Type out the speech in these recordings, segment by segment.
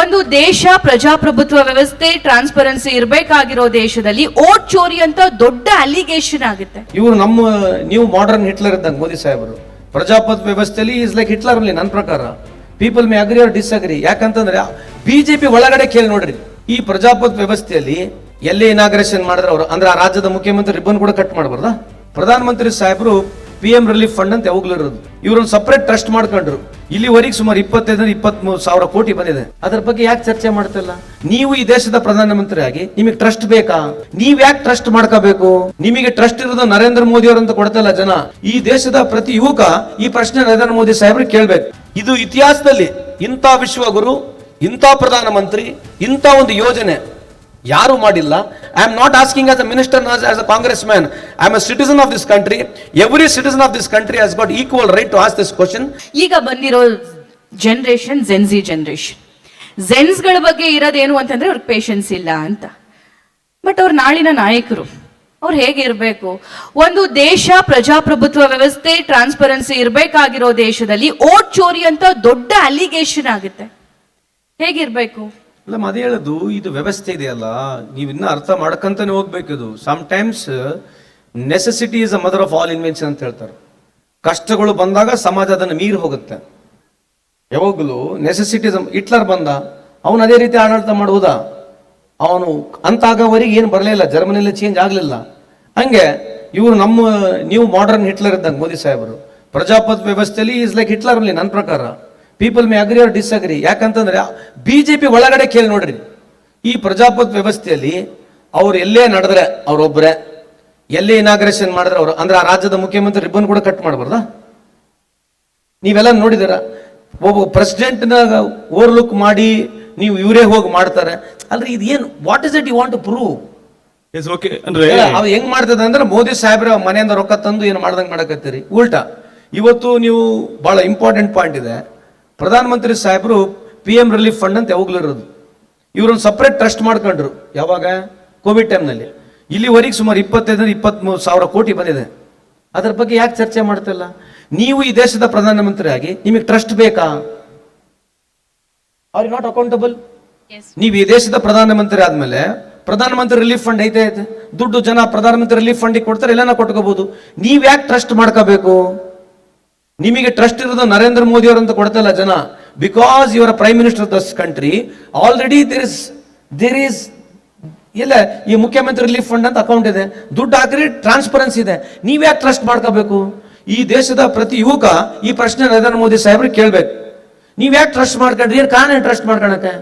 ಒಂದು ದೇಶ ಪ್ರಜಾಪ್ರಭುತ್ವ ವ್ಯವಸ್ಥೆ ಟ್ರಾನ್ಸ್ಪರೆನ್ಸಿ ಇರಬೇಕಾಗಿರೋ ದೇಶದಲ್ಲಿ ಓಟ್ ಚೋರಿ ಅಂತ ದೊಡ್ಡ ಅಲಿಗೇಷನ್ ಆಗುತ್ತೆ. ಇವರು ನಮ್ಮ, ನೀವು ಮಾಡರ್ನ್ ಹಿಟ್ಲರ್ ಇದ್ದಂಗೆ, ಮೋದಿ ಸಾಹೇಬರು. ಪ್ರಜಾಪ್ರಭುತ್ವ ವ್ಯವಸ್ಥೆಯಲ್ಲಿ ಇಸ್ ಲೈಕ್ ಹಿಟ್ಲರ್ ಅಲ್ಲಿ, ನನ್ನ ಪ್ರಕಾರ. People may agree or disagree ಯಾಕಂತಂದ್ರೆ ಬಿಜೆಪಿ ಒಳಗಡೆ ಕೇಳಿ ನೋಡ್ರಿ. ಈ ಪ್ರಜಾಪ್ರಭುತ್ವ ವ್ಯವಸ್ಥೆಯಲ್ಲಿ ಎಲ್ಲಿ ಇನಾಗ್ರೇಷನ್ ಮಾಡಿದ್ರೆ ಅವರು? ಅಂದ್ರೆ ಆ ರಾಜ್ಯದ ಮುಖ್ಯಮಂತ್ರಿ ರಿಬ್ಬನ್ ಕೂಡ ಕಟ್ ಮಾಡಬಾರ್ದಾ? ಪ್ರಧಾನಮಂತ್ರಿ ಸಾಹೇಬರು ಪಿ ಎಂ ರಿಲೀಫ್ ಫಂಡ್ ಅಂತ ಯಾವಾಗಲೂ ಇರೋದು. ಇವ್ರೊಂದು ಸಪರೇಟ್ ಟ್ರಸ್ಟ್ ಮಾಡ್ಕೊಂಡ್ರು. ಇಲ್ಲಿವರೆಗೆ ಸುಮಾರು ಇಪ್ಪತ್ತೈದರಿಂದ ಇಪ್ಪತ್ಮೂರು ಸಾವಿರ ಕೋಟಿ ಬಂದಿದೆ. ಅದ್ರ ಬಗ್ಗೆ ಯಾಕೆ ಚರ್ಚೆ ಮಾಡ್ತಿಲ್ಲ? ನೀವು ಈ ದೇಶದ ಪ್ರಧಾನಮಂತ್ರಿ ಆಗಿ ನಿಮಗೆ ಟ್ರಸ್ಟ್ ಬೇಕಾ? ನೀವ್ ಯಾಕೆ ಟ್ರಸ್ಟ್ ಮಾಡ್ಕೋಬೇಕು? ನಿಮಗೆ ಟ್ರಸ್ಟ್ ಇರೋದು ನರೇಂದ್ರ ಮೋದಿ ಅವರಂತ ಕೊಡ್ತಲ್ಲ ಜನ. ಈ ದೇಶದ ಪ್ರತಿ ಯುವಕ ಈ ಪ್ರಶ್ನೆ ನರೇಂದ್ರ ಮೋದಿ ಸಾಹೇಬ್ರಿಗೆ ಕೇಳ್ಬೇಕು. ಇದು ಇತಿಹಾಸದಲ್ಲಿ ಇಂಥ ವಿಶ್ವಗುರು, ಇಂಥ ಪ್ರಧಾನಮಂತ್ರಿ, ಇಂಥ ಒಂದು ಯೋಜನೆ. ಯಾರು ಮಾಡಿಲ್ಲ. I am not asking as a minister as a Congress man I am a citizen of this country every citizen of this country has got equal right to ask this question ಈಗ ಬಂದಿರೋ generation Gen Z ಜನರೇಷನ್ಗಳ ಬಗ್ಗೆ ಇರೋದೇನು ಅಂತಂದ್ರೆ ಅವ್ರಿಗೆ patience ಇಲ್ಲ ಅಂತ. But ಅವ್ರ ನಾಳಿನ ನಾಯಕರು. ಅವ್ರು ಹೇಗಿರಬೇಕು ಒಂದು ದೇಶ, ಪ್ರಜಾಪ್ರಭುತ್ವ ವ್ಯವಸ್ಥೆ ಟ್ರಾನ್ಸ್ಪರೆನ್ಸಿ ಇರಬೇಕಾಗಿರೋ ದೇಶದಲ್ಲಿ ಓಟ್ ಚೋರಿ ಅಂತ ದೊಡ್ಡ ಅಲಿಗೇಷನ್ ಆಗುತ್ತೆ. ಹೇಗಿರ್ಬೇಕು? ಅಲ್ಲ ಅದೇ ಹೇಳೋದು, ಇದು ವ್ಯವಸ್ಥೆ ಇದೆಯಲ್ಲ, ನೀವು ಇನ್ನೂ ಅರ್ಥ ಮಾಡ್ಕಂತಾನೆ ಹೋಗ್ಬೇಕು ಇದು. Sometimes necessity is a mother of all invention ಅಂತ ಹೇಳ್ತಾರೆ. ಕಷ್ಟಗಳು ಬಂದಾಗ ಸಮಾಜ ಅದನ್ನು ಮೀರಿ ಹೋಗುತ್ತೆ. ಯಾವಾಗಲೂ ನೆಸೆಸಿಟಿ ಹಿಟ್ಲರ್ ಬಂದ, ಅವನು ಅದೇ ರೀತಿ ಆಡಳಿತ ಮಾಡುವುದಾ? ಅವನು ಅಂತ ಆಗೋವರೆಗೆ ಏನು ಬರಲಿಲ್ಲ ಜರ್ಮನಿಯಲ್ಲಿ ಚೇಂಜ್ ಆಗಲಿಲ್ಲ. ಹಂಗೆ, ಇವರು ನಮ್ಮ ನೀವು ಮಾಡರ್ನ್ ಹಿಟ್ಲರ್ ಇದ್ದಂಗೆ ಮೋದಿ ಸಾಹೇಬರು. ಪ್ರಜಾಪತಿ ವ್ಯವಸ್ಥೆಯಲ್ಲಿ ಈಸ್ ಲೈಕ್ ಹಿಟ್ಲರ್ ಅಲ್ಲಿ ನನ್ನ ಪ್ರಕಾರ. People may agree or disagree ಯಾಕಂತಂದ್ರೆ ಬಿಜೆಪಿ ಒಳಗಡೆ ಕೇಳಿ ನೋಡ್ರಿ. ಈ ಪ್ರಜಾಪ್ರಭುತ್ವ ವ್ಯವಸ್ಥೆಯಲ್ಲಿ ಅವ್ರು ಎಲ್ಲೇ ನಡೆದ್ರೆ ಅವ್ರೊಬ್ಬರೇ ಎಲ್ಲೇ ಇನಾಗ್ರೇಷನ್ ಮಾಡಿದ್ರೆ ಅವರು ಅಂದ್ರೆ ಆ ರಾಜ್ಯದ ಮುಖ್ಯಮಂತ್ರಿ ರಿಬ್ಬನ್ ಕೂಡ ಕಟ್ ಮಾಡಬಾರ್ದಾ? ನೀವೆಲ್ಲ ನೋಡಿದಿರ ಒಬ್ಬ ಪ್ರೆಸಿಡೆಂಟ್ನ ಓವರ್ಲುಕ್ ಮಾಡಿ ನೀವು ಇವರೇ ಹೋಗಿ ಮಾಡ್ತಾರೆ. ಅಲ್ರಿ ಇದು ಏನು what is it you want to prove is okay ಅಂದ್ರೆ ಅವ್ ಹೆಂಗ್ ಮಾಡ್ತದೆ ಅಂದ್ರೆ ಮೋದಿ ಸಾಹೇಬ್ರ ಮನೆಯಿಂದ ರೊಕ್ಕ ತಂದು ಏನು ಮಾಡ್ದಂಗೆ ಮಾಡಕತ್ತೀರಿ? ಉಲ್ಟಾ. ಇವತ್ತು ನೀವು ಬಹಳ ಇಂಪಾರ್ಟೆಂಟ್ ಪಾಯಿಂಟ್ ಇದೆ. ಪ್ರಧಾನಮಂತ್ರಿ ಸಾಹೇಬರು ಪಿ ಎಂ ರಿಲೀಫ್ ಫಂಡ್ ಅಂತ ಯಾವಾಗಲೂ ಇರೋದು. ಇವ್ರನ್ನ ಸಪ್ರೇಟ್ ಟ್ರಸ್ಟ್ ಮಾಡ್ಕೊಂಡ್ರು. ಯಾವಾಗ? ಕೋವಿಡ್ ಟೈಮ್ನಲ್ಲಿ ಇಲ್ಲಿವರೆಗೆ ಸುಮಾರು ಇಪ್ಪತ್ತೈದರಿಂದ ಇಪ್ಪತ್ತ್ಮೂರು ಸಾವಿರ ಕೋಟಿ ಬಂದಿದೆ. ಅದರ ಬಗ್ಗೆ ಯಾಕೆ ಚರ್ಚೆ ಮಾಡ್ತಿಲ್ಲ ನೀವು ಈ ದೇಶದ ಪ್ರಧಾನಮಂತ್ರಿ ಆಗಿ ನಿಮಗೆ ಟ್ರಸ್ಟ್ ಬೇಕಾ? ಆರ್ ನಾಟ್ ಅಕೌಂಟಬಲ್ ನೀವು ಈ ದೇಶದ ಪ್ರಧಾನಮಂತ್ರಿ ಆದ್ಮೇಲೆ ಪ್ರಧಾನಮಂತ್ರಿ ರಿಲೀಫ್ ಫಂಡ್ ಐತೆ ಐತೆ. ದುಡ್ಡು ಜನ ಪ್ರಧಾನಮಂತ್ರಿ ರಿಲೀಫ್ ಫಂಡಿಗೆ ಕೊಡ್ತಾರೆ ಎಲ್ಲನ ಕೊಟ್ಕೋಬಹುದು ನೀವ್ ಯಾಕೆ ಟ್ರಸ್ಟ್ ಮಾಡ್ಕೋಬೇಕು? ನಿಮಗೆ ಟ್ರಸ್ಟ್ ಇರೋದು ನರೇಂದ್ರ ಮೋದಿ ಅವರಂತ ಕೊಡ್ತಲ್ಲ ಜನ. Because your prime minister this country already there is there is ಇಲ್ಲ ಈ ಮುಖ್ಯಮಂತ್ರಿ ರಿಲೀಫ್ ಫಂಡ್ ಅಂತ ಅಕೌಂಟ್ ಇದೆ. ದುಡ್ಡು ಹಾಕ್ರಿ ಟ್ರಾನ್ಸ್ಪರೆನ್ಸಿ ಇದೆ. ನೀವ್ ಯಾಕೆ ಟ್ರಸ್ಟ್ ಮಾಡ್ಕೋಬೇಕು? ಈ ದೇಶದ ಪ್ರತಿ ಯುವಕ ಈ ಪ್ರಶ್ನೆ ನರೇಂದ್ರ ಮೋದಿ ಸಾಹೇಬ್ರಿಗೆ ಕೇಳ್ಬೇಕು. ನೀವ್ ಯಾಕೆ ಟ್ರಸ್ಟ್ ಮಾಡ್ಕೊಂಡ್ರಿ? ಏನು ಕಾರಣ ಟ್ರಸ್ಟ್ ಮಾಡ್ಕೊಳಕ್ಕೆ?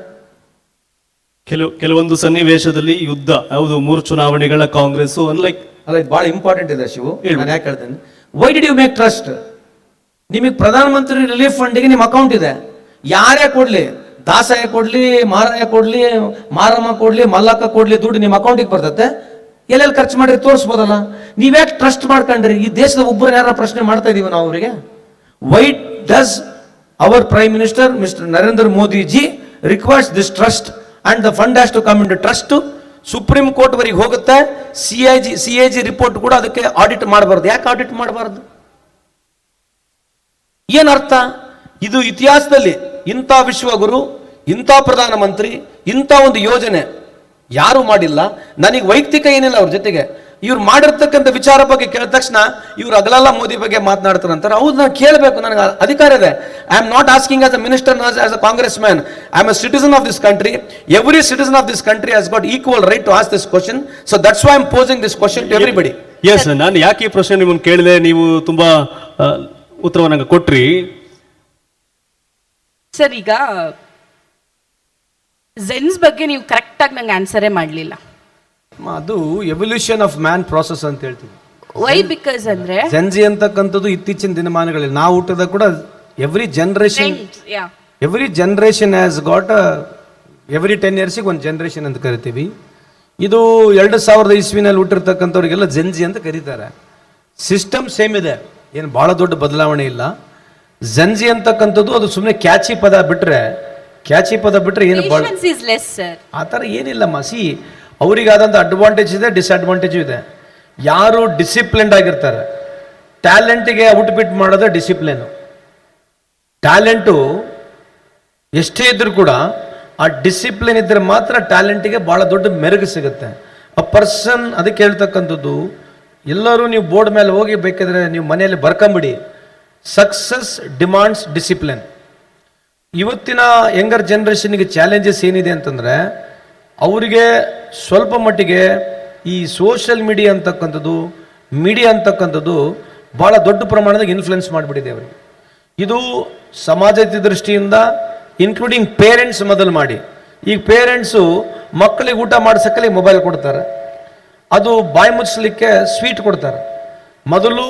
ಕೆಲವು ಕೆಲವೊಂದು ಸನ್ನಿವೇಶದಲ್ಲಿ ಯುದ್ಧ ಯಾವುದು ಮೂರು ಚುನಾವಣೆಗಳ ಕಾಂಗ್ರೆಸ್ ಅನ್ಲೈಕ್ ಅಲ್ಲ ಇದು ಬಹಳ ಇಂಪಾರ್ಟೆಂಟ್ ಇದೆ ಶಿವು. ನಾನು ಯಾಕೆ ಹೇಳ್ತೇನೆ? Why did you make trust ನಿಮಗೆ ಪ್ರಧಾನಮಂತ್ರಿ ರಿಲೀಫ್ ಫಂಡಿಗೆ ನಿಮ್ಮ ಅಕೌಂಟ್ ಇದೆ. ಯಾರೇ ಕೊಡಲಿ, ದಾಸಾಯ ಕೊಡಲಿ, ಮಾರಾಯ ಕೊಡಲಿ, ಮಾರಮ್ಮ ಕೊಡಲಿ, ಮಲ್ಲಕ್ಕ ಕೊಡಲಿ ದುಡ್ಡು ನಿಮ್ಮ ಅಕೌಂಟಿಗೆ ಬರ್ತತೆ. ಎಲ್ಲೆಲ್ಲಿ ಖರ್ಚು ಮಾಡಿ ತೋರಿಸ್ಬೋದಲ್ಲ. ನೀವ್ಯಾಕೆ ಟ್ರಸ್ಟ್ ಮಾಡ್ಕೊಂಡ್ರಿ? ಈ ದೇಶದ ಒಬ್ಬರು ಯಾರ ಪ್ರಶ್ನೆ ಮಾಡ್ತಾ ಇದೀವಿ ನಾವು ಅವರಿಗೆ? Why does our prime minister mister Narendra Modi ji request this trust and the fund has to come in trust Supreme Court ವರೆಗೆ ಹೋಗುತ್ತೆ. C I G C I G report ಕೂಡ ಅದಕ್ಕೆ ಆಡಿಟ್ ಮಾಡಬಾರ್ದು. ಯಾಕೆ ಆಡಿಟ್ ಮಾಡಬಾರ್ದು? ಏನ್ ಅರ್ಥ ಇದು ಇತಿಹಾಸದಲ್ಲಿ ಇಂಥ ವಿಶ್ವಗುರು ಇಂಥ ಪ್ರಧಾನಮಂತ್ರಿ ಇಂಥ ಒಂದು ಯೋಜನೆ ಯಾರು ಮಾಡಿಲ್ಲ? ನನಗೆ ವೈಯಕ್ತಿಕ ಏನಿಲ್ಲ ಅವ್ರ ಜೊತೆಗೆ. ಇವ್ರು ಮಾಡಿರ್ತಕ್ಕಂಥ ವಿಚಾರ ಬಗ್ಗೆ ಕೇಳಿದ ತಕ್ಷಣ ಇವ್ರು ಅಗಲಲ್ಲ ಮೋದಿ ಬಗ್ಗೆ ಮಾತನಾಡ್ತಾರೆ ಅಂತಾರೆ. ಹೌದು ನಾನು ಕೇಳಬೇಕು ನನಗೆ ಅಧಿಕಾರ ಇದೆ. I am not asking as a minister as a Congress man I am a citizen of this country every citizen of this country has got equal right to ask this question so that's why am posing this question to everybody yes ನಾನು ಯಾಕೆ ಈ ಪ್ರಶ್ನೆ ನಿಮ್ಮನ್ನು ಕೇಳಿದೆ? ನೀವು ತುಂಬಾ ಉತ್ತರವನ್ನ ನಂಗೆ ಕೊಟ್ರಿ. ಸರ್ ಈಗ ಜೆನ್ಸ್ ಬಗ್ಗೆ ನೀವು ಕರೆಕ್ಟಾಗಿ ನಂಗೆ ಆನ್ಸರೇ ಮಾಡಲಿಲ್ಲ. ಅದು ಎವಲ್ಯೂಷನ್ ಆಫ್ ಮ್ಯಾನ್ ಪ್ರಾಸೆಸ್ ಅಂತ ಹೇಳ್ತೀವಿ. ವೈ ಬಿಕಾಸ್ ಅಂದ್ರೆ? ಜೆನ್ಜಿ ಅಂತಕ್ಕಂಥದ್ದು ಇತ್ತೀಚಿನ ದಿನಮಾನಗಳಲ್ಲಿ. ನಾವು ಹುಟ್ಟಿದ ಕೂಡ every generation yeah every generation has got every ten ಇಯರ್ಸಿಗೆ ಒಂದು ಜನರೇಷನ್ ಅಂತ ಕರಿತೀವಿ. ಇದು ಎರಡು ಸಾವಿರದ ಇಸ್ವಿನಲ್ಲಿ ಹುಟ್ಟಿರ್ತಕ್ಕಂಥವ್ರಿಗೆಲ್ಲ ಜೆನ್ಜಿ ಅಂತ ಕರೀತಾರೆ. ಸಿಸ್ಟಮ್ ಸೇಮ್ ಇದೆ. ಏನು ಭಾಳ ದೊಡ್ಡ ಬದಲಾವಣೆ ಇಲ್ಲ. ಜನ್ಜಿ ಅಂತಕ್ಕಂಥದ್ದು ಅದು ಸುಮ್ಮನೆ ಕ್ಯಾಚಿ ಪದ ಬಿಟ್ರೆ ಕ್ಯಾಚಿ ಪದ ಬಿಟ್ರೆ ಏನು ಭಾಳ ಆ ಥರ ಏನಿಲ್ಲ ಮಸಿ ಅವರಿಗಾದಂಥ ಅಡ್ವಾಂಟೇಜ್ ಇದೆ ಡಿಸ್ಅಡ್ವಾಂಟೇಜು ಇದೆ. ಯಾರು ಡಿಸಿಪ್ಲಿನ್ಡ್ ಆಗಿರ್ತಾರೆ. ಟ್ಯಾಲೆಂಟಿಗೆ ಔಟ್ಬಿಟ್ ಮಾಡೋದು ಡಿಸಿಪ್ಲಿನ್ ಟ್ಯಾಲೆಂಟು ಎಷ್ಟೇ ಇದ್ರೂ ಕೂಡ ಆ ಡಿಸಿಪ್ಲಿನ್ ಇದ್ರೆ ಮಾತ್ರ ಟ್ಯಾಲೆಂಟಿಗೆ ಭಾಳ ದೊಡ್ಡ ಮೆರುಗು ಸಿಗುತ್ತೆ. ಅ ಪರ್ಸನ್ ಅದಕ್ಕೆ ಹೇಳ್ತಕ್ಕಂಥದ್ದು ಎಲ್ಲರೂ ನೀವು ಬೋರ್ಡ್ ಮೇಲೆ ಹೋಗಿ ಬೇಕಿದ್ರೆ ನೀವು ಮನೆಯಲ್ಲಿ ಬರ್ಕೊಂಬಿಡಿ. ಸಕ್ಸಸ್ ಡಿಮಾಂಡ್ಸ್ ಡಿಸಿಪ್ಲಿನ್ ಇವತ್ತಿನ ಯಂಗರ್ ಜನ್ರೇಷನ್ಗೆ ಚಾಲೆಂಜಸ್ ಏನಿದೆ ಅಂತಂದರೆ, ಅವರಿಗೆ ಸ್ವಲ್ಪ ಮಟ್ಟಿಗೆ ಈ ಸೋಷಿಯಲ್ ಮೀಡಿಯಾ ಅಂತಕ್ಕಂಥದ್ದು ಮೀಡಿಯಾ ಅಂತಕ್ಕಂಥದ್ದು ಭಾಳ ದೊಡ್ಡ ಪ್ರಮಾಣದಾಗ ಇನ್ಫ್ಲುಯೆನ್ಸ್ ಮಾಡಿಬಿಟ್ಟಿದೆ ಅವರಿಗೆ. ಇದು ಸಮಾಜದ ದೃಷ್ಟಿಯಿಂದ ಇನ್ಕ್ಲೂಡಿಂಗ್ ಪೇರೆಂಟ್ಸ್ ಮೊದಲು ಮಾಡಿ. ಈಗ ಪೇರೆಂಟ್ಸು ಮಕ್ಕಳಿಗೆ ಊಟ ಮಾಡ್ಸಕ್ಕಲ್ಲಿ ಮೊಬೈಲ್ ಕೊಡ್ತಾರೆ. ಅದು ಬಾಯಿ ಮುಚ್ಚಲಿಕ್ಕೆ ಸ್ವೀಟ್ ಕೊಡ್ತಾರೆ. ಮೊದಲು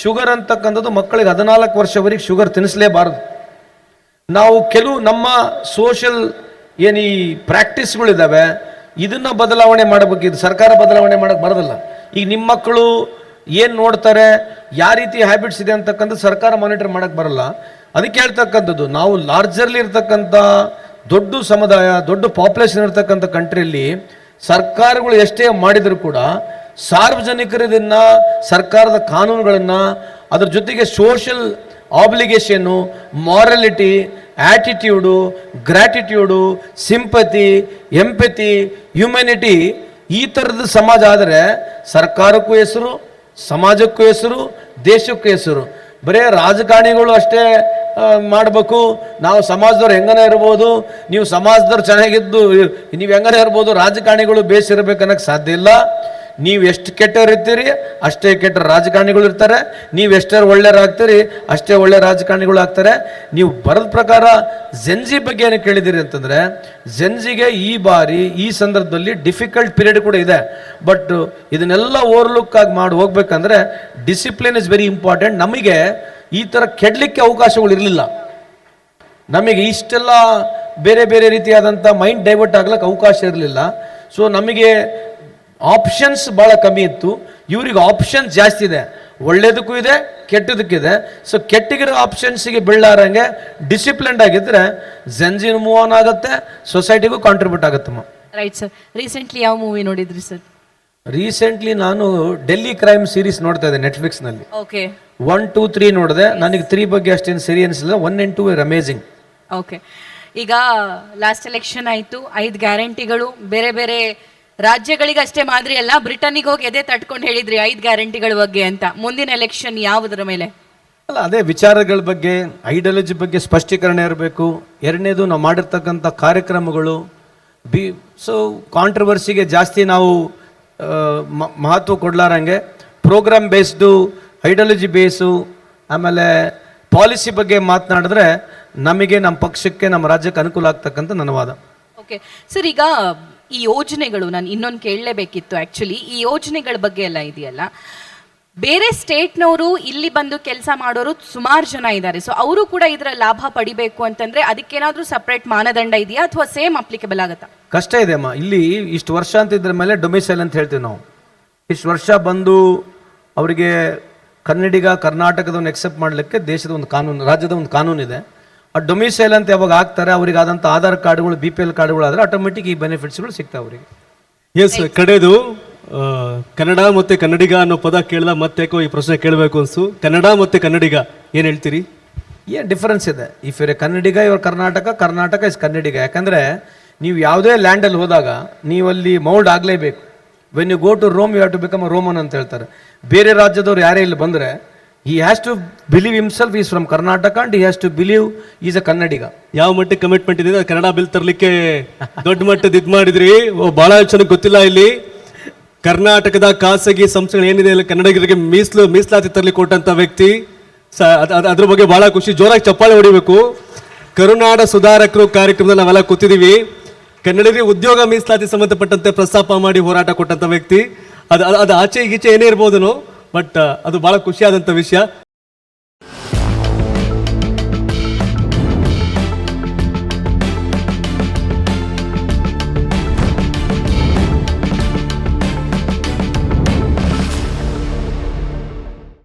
ಶುಗರ್ ಅಂತಕ್ಕಂಥದ್ದು ಮಕ್ಕಳಿಗೆ ಹದಿನಾಲ್ಕು ವರ್ಷವರೆಗೆ ಶುಗರ್ ತಿನ್ನಿಸಲೇಬಾರದು. ನಾವು ಕೆಲವು ನಮ್ಮ ಸೋಷಲ್ ಏನು ಈ ಪ್ರಾಕ್ಟೀಸ್ಗಳಿದ್ದಾವೆ ಇದನ್ನು ಬದಲಾವಣೆ ಮಾಡಬೇಕು, ಇದು ಸರ್ಕಾರ ಬದಲಾವಣೆ ಮಾಡೋಕ್ಕೆ ಬರೋದಿಲ್ಲ. ಈಗ ನಿಮ್ಮ ಮಕ್ಕಳು ಏನು ನೋಡ್ತಾರೆ, ಯಾವ ರೀತಿ ಹ್ಯಾಬಿಟ್ಸ್ ಇದೆ ಅಂತಕ್ಕಂಥ ಸರ್ಕಾರ ಮಾನಿಟರ್ ಮಾಡೋಕ್ಕೆ ಬರಲ್ಲ. ಅದಕ್ಕೆ ಹೇಳ್ತಕ್ಕಂಥದ್ದು, ನಾವು ಲಾರ್ಜರ್ಲಿ ಇರ್ತಕ್ಕಂಥ ದೊಡ್ಡ ಸಮುದಾಯ, ದೊಡ್ಡ ಪಾಪ್ಯುಲೇಷನ್ ಇರ್ತಕ್ಕಂಥ ಕಂಟ್ರಿಯಲ್ಲಿ ಸರ್ಕಾರಗಳು ಎಷ್ಟೇ ಮಾಡಿದರೂ ಕೂಡ ಸಾರ್ವಜನಿಕರದನ್ನು ಸರ್ಕಾರದ ಕಾನೂನುಗಳನ್ನು ಅದರ ಜೊತೆಗೆ social obligation morality attitude gratitude sympathy empathy humanity ಈ ಥರದ ಸಮಾಜ ಆದರೆ ಸರ್ಕಾರಕ್ಕೂ ಹೆಸರು, ಸಮಾಜಕ್ಕೂ ಹೆಸರು, ದೇಶಕ್ಕೂ ಹೆಸರು. ಬರೇ ರಾಜಕಾರಣಿಗಳು ಅಷ್ಟೇ ಮಾಡಬೇಕು. ನಾವು ಸಮಾಜದವ್ರು ಹೆಂಗನೇ ಇರ್ಬೋದು, ನೀವು ಸಮಾಜದವ್ರು ಚೆನ್ನಾಗಿದ್ದು, ನೀವು ಹೆಂಗನೇ ಇರ್ಬೋದು, ರಾಜಕಾರಣಿಗಳು ಬೇಸಿರಬೇಕು ಅನ್ನೋಕ್ಕೆ ಸಾಧ್ಯ ಇಲ್ಲ. ನೀವು ಎಷ್ಟು ಕೆಟ್ಟವ್ರು ಇರ್ತೀರಿ, ಅಷ್ಟೇ ಕೆಟ್ಟ ರಾಜಕಾರಣಿಗಳು ಇರ್ತಾರೆ. ನೀವು ಎಷ್ಟರ ಒಳ್ಳೆಯರಾಗ್ತೀರಿ ಅಷ್ಟೇ ಒಳ್ಳೆ ರಾಜಕಾರಣಿಗಳು ಆಗ್ತಾರೆ. ನೀವು ಬರದ ಪ್ರಕಾರ ಜೆನ್ಜಿ ಬಗ್ಗೆ ಏನು ಕೇಳಿದಿರಿ ಅಂತಂದರೆ, ಜೆನ್ಜಿಗೆ ಈ ಬಾರಿ, ಈ ಸಂದರ್ಭದಲ್ಲಿ ಡಿಫಿಕಲ್ಟ್ ಪೀರಿಯಡ್ ಕೂಡ ಇದೆ. ಬಟ್ ಇದನ್ನೆಲ್ಲ ಓವರ್ಲುಕ್ ಆಗಿ ಮಾಡಿ ಹೋಗ್ಬೇಕಂದ್ರೆ ಡಿಸಿಪ್ಲಿನ್ ಇಸ್ ವೆರಿ ಇಂಪಾರ್ಟೆಂಟ್ ನಮಗೆ ಈ ಥರ ಕೆಡಲಿಕ್ಕೆ ಅವಕಾಶಗಳು ಇರಲಿಲ್ಲ. ನಮಗೆ ಇಷ್ಟೆಲ್ಲ ಬೇರೆ ಬೇರೆ ರೀತಿಯಾದಂಥ ಮೈಂಡ್ ಡೈವರ್ಟ್ ಆಗ್ಲಿಕ್ಕೆ ಅವಕಾಶ ಇರಲಿಲ್ಲ. ಸೊ ನಮಗೆ ಆಪ್ಷನ್ಸ್ ಭಾಳ ಕಮ್ಮಿ ಇತ್ತು. ಇವ್ರಿಗೆ ಆಪ್ಷನ್ ಜಾಸ್ತಿ ಇದೆ. ಒಳ್ಳೇದಕ್ಕೂ ಇದೆ ಕೆಟ್ಟದಕ್ಕಿದೆ ಸೊ ಕೆಟ್ಟಿಗಿರೋ ಆಪ್ಷನ್ಸಿಗೆ ಬೀಳಾರಂಗೆ ಡಿಸಿಪ್ಲಿನ್ಡ್ ಆಗಿದ್ರೆ ಜೆನ್ಜಿನ್ ಮೂವ್ ಆನ್ ಆಗುತ್ತೆ ಸೊಸೈಟಿಗೂ ಕಾಂಟ್ರಿಬ್ಯೂಟ್ ಆಗುತ್ತಮ್ಮ ರೈಟ್ ಸರ್ ರೀಸೆಂಟ್ಲಿ ಯಾವ ಮೂವಿ ನೋಡಿದ್ರಿ ಸರ್ ರೀಸೆಂಟ್ಲಿ ನಾನು ಡೆಲ್ಲಿ ಕ್ರೈಮ್ ಸೀರೀಸ್ ನೋಡ್ತಾ ಇದ್ದೆ ನೆಟ್ಫ್ಲಿಕ್ಸ್ನಲ್ಲಿ ಓಕೆ ಒನ್ ಟೂ ತ್ರೀ ನೋಡಿದೆ. ನನಗೆ ತ್ರೀ ಬಗ್ಗೆ ಅಷ್ಟೇನು ಸರಿ ಅನಿಸಿಲ್ಲ one and two are amazing okay ಈಗ ಲಾಸ್ಟ್ ಎಲೆಕ್ಷನ್ ಆಯಿತು. ಐದು ಗ್ಯಾರಂಟಿಗಳು ಬೇರೆ ಬೇರೆ ರಾಜ್ಯಗಳಿಗೆ ಅಷ್ಟೇ ಮಾದರಿ ಅಲ್ಲ ಬ್ರಿಟನ್ಗೆ ಹೋಗಿ ಎದೆ ತಟ್ಕೊಂಡು ಹೇಳಿದ್ರಿ ಐದು ಗ್ಯಾರಂಟಿಗಳ ಬಗ್ಗೆ ಅಂತ. ಮುಂದಿನ ಎಲೆಕ್ಷನ್ ಯಾವುದರ ಮೇಲೆ? ಅಲ್ಲ ಅದೇ ವಿಚಾರಗಳ ಬಗ್ಗೆ ಐಡಿಯಾಲಜಿ ಬಗ್ಗೆ ಸ್ಪಷ್ಟೀಕರಣ ಇರಬೇಕು. ಎರಡನೇದು ನಾವು ಮಾಡಿರ್ತಕ್ಕಂಥ ಕಾರ್ಯಕ್ರಮಗಳು ಬಿ ಸೊ ಕಾಂಟ್ರವರ್ಸಿಗೆ ಜಾಸ್ತಿ ನಾವು ಮಹತ್ವ ಕೊಡಲಾರಂಗೆ. ಪ್ರೋಗ್ರಾಮ್ ಬೇಸ್ಡು ಐಡಿಯಾಲಜಿ ಬೇಸು ಆಮೇಲೆ ಪಾಲಿಸಿ ಬಗ್ಗೆ ಮಾತನಾಡಿದ್ರೆ ನಮಗೆ ನಮ್ಮ ಪಕ್ಷಕ್ಕೆ ನಮ್ಮ ರಾಜ್ಯಕ್ಕೆ ಅನುಕೂಲ ಆಗ್ತಕ್ಕಂಥ ನನ್ನ ವಾದ ಓಕೆ ಸರ್ ಈಗ ಈ ಯೋಜನೆಗಳು ನಾನು ಇನ್ನೊಂದು ಕೇಳಲೇಬೇಕಿತ್ತು ಆ್ಯಕ್ಚುಲಿ ಈ ಯೋಜನೆಗಳ ಬಗ್ಗೆ ಎಲ್ಲ ಇದೆಯಲ್ಲ? ಬೇರೆ ಸ್ಟೇಟ್ನವರು ಇಲ್ಲಿ ಬಂದು ಕೆಲಸ ಮಾಡೋರು ಸುಮಾರು ಜನ ಇದ್ದಾರೆ. ಸೊ ಅವರು ಕೂಡ ಇದರ ಲಾಭ ಪಡಿಬೇಕು ಅಂತಂದ್ರೆ ಅದಕ್ಕೇನಾದ್ರೂ ಸಪ್ರೇಟ್ ಮಾನದಂಡ ಇದೆಯಾ ಅಥವಾ ಸೇಮ್ ಅಪ್ಲಿಕೇಬಲ್ ಆಗುತ್ತಾ? ಕಷ್ಟ ಇದೆ ಅಮ್ಮ. ಇಲ್ಲಿ ಇಷ್ಟು ವರ್ಷ ಅಂತ ಇದ್ರ ಮೇಲೆ ಡೊಮಿಸೈಲ್ ಅಂತ ಹೇಳ್ತೀವಿ ನಾವು. ಇಷ್ಟು ವರ್ಷ ಬಂದು ಅವರಿಗೆ ಕನ್ನಡಿಗ ಕರ್ನಾಟಕದವನ್ನು ಎಕ್ಸೆಪ್ಟ್ ಮಾಡಲಿಕ್ಕೆ ದೇಶದ ಒಂದು ಕಾನೂನು, ರಾಜ್ಯದ ಒಂದು ಕಾನೂನು ಇದೆ ಆ ಡೊಮಿಸೈಲ್ ಅಂತ ಯಾವಾಗ ಆಗ್ತಾರೆ ಅವ್ರಿಗೆ ಆದಂಥ ಆಧಾರ್ ಕಾರ್ಡ್ಗಳು ಬಿ ಪಿ ಎಲ್ ಕಾರ್ಡ್ಗಳು ಆದರೆ ಆಟೋಮೆಟಿಕ್ ಈ ಬೆನಿಫಿಟ್ಸ್ಗಳು ಸಿಗ್ತಾವೆ ಅವರಿಗೆ. ಎಸ್ ಕಡೆದು ಕನ್ನಡ ಮತ್ತೆ ಕನ್ನಡಿಗ ಅನ್ನೋ ಪದ ಕೇಳಿದ ಮತ್ತೆ ಈ ಪ್ರಶ್ನೆ ಕೇಳಬೇಕು ಅನ್ಸು. ಕನ್ನಡ ಮತ್ತೆ ಕನ್ನಡಿಗ ಏನು ಹೇಳ್ತೀರಿ? ಏನು ಡಿಫರೆನ್ಸ್ ಇದೆ? ಇಫ್ ಇವ್ರೆ ಕನ್ನಡಿಗ ಇವ್ರ ಕರ್ನಾಟಕ ಕರ್ನಾಟಕ ಇಸ್ ಕನ್ನಡಿಗ. ಯಾಕಂದರೆ ನೀವು ಯಾವುದೇ ಲ್ಯಾಂಡಲ್ಲಿ ಹೋದಾಗ ನೀವು ಅಲ್ಲಿ ಮೌಲ್ಡ್ ಆಗಲೇಬೇಕು. When you go to Rome you have to become a Roman ಅಂತ ಹೇಳ್ತಾರೆ. ಬೇರೆ ರಾಜ್ಯದವ್ರು ಯಾರೇ ಇಲ್ಲಿ ಬಂದರೆ he has to believe himself is from Karnataka and he has to believe is a Kannadiga ಯಾವ ಮಟ್ಟಕ್ಕೆ ಕಮಿಟ್ಮೆಂಟ್ ಇದೆ ಅದು ಕನ್ನಡ ಬಿಲ್ ತರಲಿಕ್ಕೆ ದೊಡ್ಡ ಮಟ್ಟದ ಇದು ಮಾಡಿದ್ರಿ. ಓ, ಬಹಳ ಚೆನ್ನಾಗಿ ಗೊತ್ತಿಲ್ಲ ಇಲ್ಲಿ. ಕರ್ನಾಟಕದ ಖಾಸಗಿ ಸಂಸ್ಥೆಗಳು ಏನಿದೆ ಇಲ್ಲ? ಕನ್ನಡಿಗರಿಗೆ ಮೀಸಲು ಮೀಸಲಾತಿ ತರಲಿ ಕೊಟ್ಟಂತ ವ್ಯಕ್ತಿ. ಸ- ಅದ್- ಅದ್- ಅದ್ರ ಬಗ್ಗೆ ಬಹಳ ಖುಷಿ. ಜೋರಾಗಿ ಚಪ್ಪಾಳೆ ಹೊಡಿಬೇಕು. ಕರುನಾಡ ಸುಧಾರಕರು ಕಾರ್ಯಕ್ರಮದಲ್ಲಿ ನಾವೆಲ್ಲ ಕೂತಿದೀವಿ. ಕನ್ನಡಿಗರಿಗೆ ಉದ್ಯೋಗ ಮೀಸಲಾತಿ ಸಂಬಂಧಪಟ್ಟಂತೆ ಪ್ರಸ್ತಾಪ ಮಾಡಿ ಹೋರಾಟ ಕೊಟ್ಟಂತ ವ್ಯಕ್ತಿ. ಅದು ಅದು- ಆಚೆ ಈಚೆ ಏನೇ ಇರ್ಬೋದನು. ಬಟ್ ಅದು ಬಹಳ ಖುಷಿಯಾದಂಥ ವಿಷಯ.